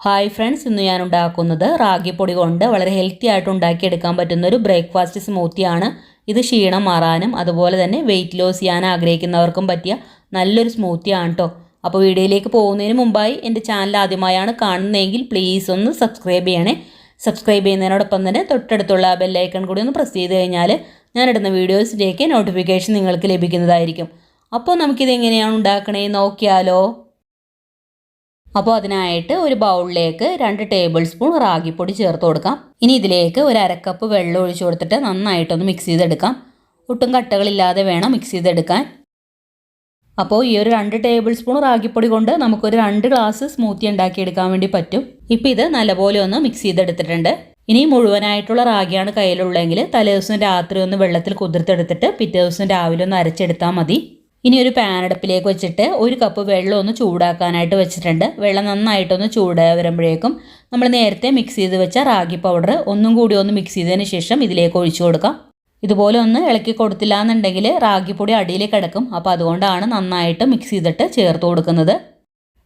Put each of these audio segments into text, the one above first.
Hi friends ഇന്ന് ഞാൻ ഉണ്ടാക്കുന്നത് റാഗിപ്പൊടി കൊണ്ട് വളരെ ഹെൽത്തി ആയിട്ട് ഉണ്ടാക്കിയെടുക്കാൻ പറ്റുന്ന ഒരു ബ്രേക്ക്ഫാസ്റ്റ് സ്മൂത്തിയാണ് ഇത് ക്ഷീണം മാറാനും അതുപോലെ തന്നെ വെയിറ്റ് ലോസ് ചെയ്യാൻ ആഗ്രഹിക്കുന്നവർക്കും പറ്റിയ നല്ലൊരു സ്മൂത്തിയാണ് കേട്ടോ അപ്പോൾ വീഡിയോയിലേക്ക് പോകുന്നതിന് മുമ്പായി എന്റെ ചാനൽ ആദ്യമായാണ് കാണുന്നതെങ്കിൽ പ്ലീസ് ഒന്ന് സബ്സ്ക്രൈബ് ചെയ്യണേ. സബ്സ്ക്രൈബ് ചെയ്യുന്നതിനോടൊപ്പം തന്നെ തൊട്ടടുത്തുള്ള ബെല്ലൈക്കൺ കൂടി ഒന്ന് പ്രസ് ചെയ്ത് കഴിഞ്ഞാൽ ഞാനിടുന്ന വീഡിയോസിലേക്ക് നോട്ടിഫിക്കേഷൻ നിങ്ങൾക്ക് ലഭിക്കുന്നതായിരിക്കും. അപ്പോൾ നമുക്കിത് എങ്ങനെയാണ് ഉണ്ടാക്കണേ നോക്കിയാലോ. അപ്പോൾ അതിനായിട്ട് ഒരു ബൗളിലേക്ക് രണ്ട് ടേബിൾ സ്പൂൺ റാഗിപ്പൊടി ചേർത്ത് കൊടുക്കാം. ഇനി ഇതിലേക്ക് ഒരു അരക്കപ്പ് വെള്ളം ഒഴിച്ചു കൊടുത്തിട്ട് നന്നായിട്ടൊന്ന് മിക്സ് ചെയ്തെടുക്കാം. ഒട്ടും കട്ടകളില്ലാതെ വേണം മിക്സ് ചെയ്തെടുക്കാൻ. അപ്പോൾ ഈ ഒരു രണ്ട് ടേബിൾ സ്പൂൺ റാഗിപ്പൊടി കൊണ്ട് നമുക്കൊരു രണ്ട് ഗ്ലാസ് സ്മൂത്തി ഉണ്ടാക്കിയെടുക്കാൻ വേണ്ടി പറ്റും. ഇപ്പം ഇത് നല്ലപോലെ ഒന്ന് മിക്സ് ചെയ്തെടുത്തിട്ടുണ്ട്. ഇനി മുഴുവനായിട്ടുള്ള റാഗിയാണ് കയ്യിലുള്ളതെങ്കിൽ തലേദിവസം രാത്രി ഒന്ന് വെള്ളത്തിൽ കുതിർത്തെടുത്തിട്ട് പിറ്റേ ദിവസം രാവിലെ ഒന്ന് അരച്ചെടുത്താൽ മതി. ഇനി ഒരു പാൻ അടുപ്പിലേക്ക് വെച്ചിട്ട് ഒരു കപ്പ് വെള്ളം ഒന്ന് ചൂടാക്കാനായിട്ട് വെച്ചിട്ടുണ്ട്. വെള്ളം നന്നായിട്ടൊന്ന് ചൂടായി വരുമ്പോഴേക്കും നമ്മൾ നേരത്തെ മിക്സ് ചെയ്ത് വെച്ച റാഗി പൗഡർ ഒന്നും കൂടി ഒന്ന് മിക്സ് ചെയ്തതിന് ശേഷം ഇതിലേക്ക് ഒഴിച്ചു കൊടുക്കാം. ഇതുപോലെ ഒന്ന് ഇളക്കി കൊടുത്തില്ല എന്നുണ്ടെങ്കിൽ റാഗിപ്പൊടി അടിയിൽ കിടക്കും. അപ്പോൾ അതുകൊണ്ടാണ് നന്നായിട്ട് മിക്സ് ചെയ്തിട്ട് ചേർത്ത് കൊടുക്കുന്നത്.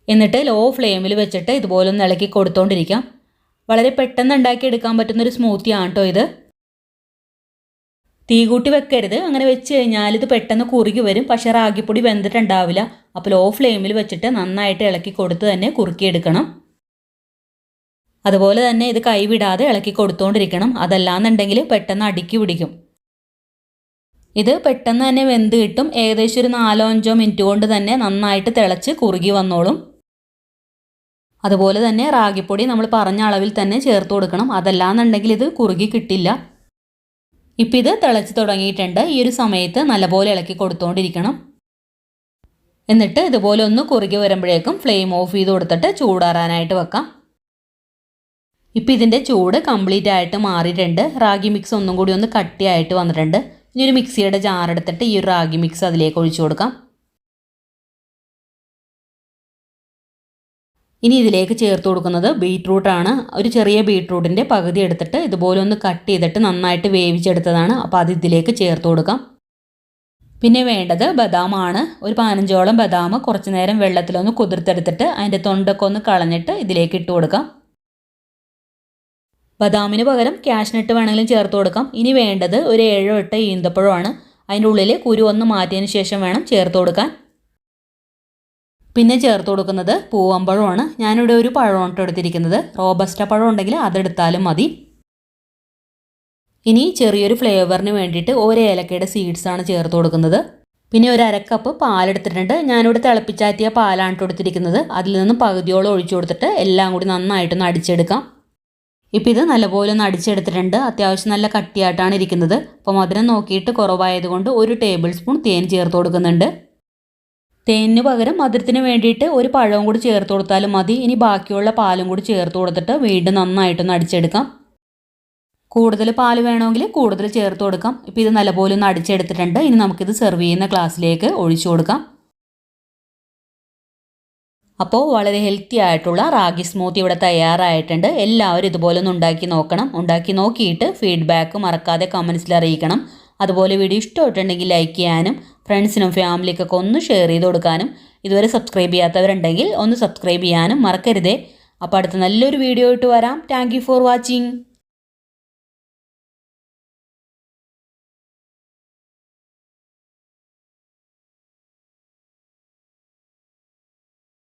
എന്നിട്ട് ലോ ഫ്ലെയിമിൽ വെച്ചിട്ട് ഇതുപോലെ ഒന്ന് ഇളക്കി കൊടുത്തോണ്ടിരിക്കാം. വളരെ പെട്ടെന്ന് ഉണ്ടാക്കിയെടുക്കാൻ പറ്റുന്നൊരു സ്മൂത്തിയാണ് കേട്ടോ ഇത്. തീ കൂട്ടി വെക്കരുത്. അങ്ങനെ വെച്ച് കഴിഞ്ഞാൽ ഇത് പെട്ടെന്ന് കുറുകി വരും. പക്ഷേ റാഗിപ്പൊടി വെന്തിട്ടുണ്ടാവില്ല. അപ്പോൾ ലോ ഫ്ലെയിമിൽ വെച്ചിട്ട് നന്നായിട്ട് ഇളക്കി കൊടുത്ത് തന്നെ കുറുക്കിയെടുക്കണം. അതുപോലെ തന്നെ ഇത് കൈവിടാതെ ഇളക്കി കൊടുത്തുകൊണ്ടിരിക്കണം അതല്ലാന്നുണ്ടെങ്കിൽ പെട്ടെന്ന് അടുക്കി പിടിക്കും. ഇത് പെട്ടെന്ന് തന്നെ വെന്ത് കിട്ടും. ഏകദേശം ഒരു നാലോ അഞ്ചോ മിനിറ്റ് കൊണ്ട് തന്നെ നന്നായിട്ട് തിളച്ച് കുറുകി വന്നോളും. അതുപോലെ തന്നെ റാഗിപ്പൊടി നമ്മൾ പറഞ്ഞ അളവിൽ തന്നെ ചേർത്ത് കൊടുക്കണം. അതല്ലാന്നുണ്ടെങ്കിൽ ഇത് കുറുകി കിട്ടില്ല. ഇപ്പം ഇത് തിളച്ച് തുടങ്ങിയിട്ടുണ്ട്. ഈ ഒരു സമയത്ത് നല്ലപോലെ ഇളക്കി കൊടുത്തുകൊണ്ടിരിക്കണം എന്നിട്ട് ഇതുപോലെ ഒന്ന് കുറുകി വരുമ്പോഴേക്കും ഫ്ലെയിം ഓഫ് ചെയ്ത് കൊടുത്തിട്ട് ചൂടാറാനായിട്ട് വെക്കാം. ഇപ്പം ഇതിന്റെ ചൂട് കംപ്ലീറ്റ് ആയിട്ട് മാറിയിട്ടുണ്ട്. റാഗി മിക്സ് ഒന്നും കൂടി ഒന്ന് കട്ടിയായിട്ട് വന്നിട്ടുണ്ട്. ഇനി ഒരു മിക്സിയുടെ ജാർ എടുത്തിട്ട് ഈ ഒരു റാഗി മിക്സ് അതിലേക്ക് ഒഴിച്ചു കൊടുക്കാം. ഇനി ഇതിലേക്ക് ചേർത്ത് കൊടുക്കുന്നത് ബീട്രൂട്ടാണ് ഒരു ചെറിയ ബീട്രൂട്ടിന്റെ പകുതി എടുത്തിട്ട് ഇതുപോലെ ഒന്ന് കട്ട് ചെയ്തിട്ട് നന്നായിട്ട് വേവിച്ചെടുത്തതാണ്. അപ്പോൾ അത് ഇതിലേക്ക് ചേർത്ത് കൊടുക്കാം. പിന്നെ വേണ്ടത് ബദാമാണ് ഒരു പതിനഞ്ചോളം ബദാം കുറച്ച് നേരം വെള്ളത്തിലൊന്ന് കുതിർത്തെടുത്തിട്ട് അതിന്റെ തൊണ്ടൊക്കെ ഒന്ന് കളഞ്ഞിട്ട് ഇതിലേക്ക് ഇട്ട് കൊടുക്കാം. ബദാമിന് പകരം ക്യാഷ്നട്ട് വേണമെങ്കിലും ചേർത്ത് കൊടുക്കാം. ഇനി വേണ്ടത് ഒരു ഏഴോ എട്ടോ ഈന്തപ്പഴമാണ്. അതിന്റെ ഉള്ളിൽ കുരു ഒന്ന് മാറ്റിയതിന് ശേഷം വേണം ചേർത്ത് കൊടുക്കാൻ. പിന്നെ ചേർത്ത് കൊടുക്കുന്നത് പൂവമ്പഴമാണ്. ഞാനിവിടെ ഒരു പഴമാണ് എടുത്തിരിക്കുന്നത്. റോബസ്റ്റ പഴം ഉണ്ടെങ്കിൽ അതെടുത്താലും മതി. ഇനി ചെറിയൊരു ഫ്ലേവറിന് വേണ്ടിയിട്ട് ഒരു ഏലക്കയുടെ സീഡ്സാണ് ചേർത്ത് കൊടുക്കുന്നത്. പിന്നെ ഒരു അരക്കപ്പ് പാലെടുത്തിട്ടുണ്ട്. ഞാനിവിടെ തിളപ്പിച്ചാറ്റിയ പാലാണ് കൊടുത്തിരിക്കുന്നത് അതിൽ നിന്ന് പകുതിയോളം ഒഴിച്ചു കൊടുത്തിട്ട് എല്ലാം കൂടി നന്നായിട്ടൊന്ന് അടിച്ചെടുക്കാം. ഇപ്പം ഇത് നല്ലപോലെ ഒന്ന് അടിച്ചെടുത്തിട്ടുണ്ട്. അത്യാവശ്യം നല്ല കട്ടിയായിട്ടാണ് ഇരിക്കുന്നത്. അപ്പോൾ മധുരം നോക്കിയിട്ട് കുറവായതുകൊണ്ട് ഒരു ടേബിൾ സ്പൂൺ തേൻ ചേർത്ത് കൊടുക്കുന്നുണ്ട്. തേനിന് പകരം മധുരത്തിന് വേണ്ടിയിട്ട് ഒരു പഴവും കൂടി ചേർത്ത് കൊടുത്താലും മതി. ഇനി ബാക്കിയുള്ള പാലും കൂടി ചേർത്ത് കൊടുത്തിട്ട് വീണ്ടും നന്നായിട്ടൊന്ന് അടിച്ചെടുക്കാം കൂടുതൽ പാൽ വേണമെങ്കിൽ കൂടുതൽ ചേർത്ത് കൊടുക്കാം. ഇപ്പോൾ ഇത് നല്ലപോലെ ഒന്ന് അടിച്ചെടുത്തിട്ടുണ്ട്. ഇനി നമുക്കിത് സെർവ് ചെയ്യുന്ന ഗ്ലാസ്സിലേക്ക് ഒഴിച്ചു കൊടുക്കാം. അപ്പോൾ വളരെ ഹെൽത്തി ആയിട്ടുള്ള റാഗി സ്മൂത്തി ഇവിടെ തയ്യാറായിട്ടുണ്ട്. എല്ലാവരും ഇതുപോലെ ഒന്ന് ഉണ്ടാക്കി നോക്കണം. ഉണ്ടാക്കി നോക്കിയിട്ട് ഫീഡ്ബാക്ക് മറക്കാതെ കമൻസിൽ അറിയിക്കണം. അതുപോലെ വീഡിയോ ഇഷ്ടമായിട്ടുണ്ടെങ്കിൽ ലൈക്ക് ചെയ്യാനും ഫ്രണ്ട്സിനും ഫാമിലിക്കൊക്കെ ഒന്ന് ഷെയർ ചെയ്ത് കൊടുക്കാനും ഇതുവരെ സബ്സ്ക്രൈബ് ചെയ്യാത്തവരുണ്ടെങ്കിൽ ഒന്ന് സബ്സ്ക്രൈബ് ചെയ്യാനും മറക്കരുതേ. അപ്പോൾ അടുത്ത നല്ലൊരു വീഡിയോ ഇട്ട് വരാം. Thank for watching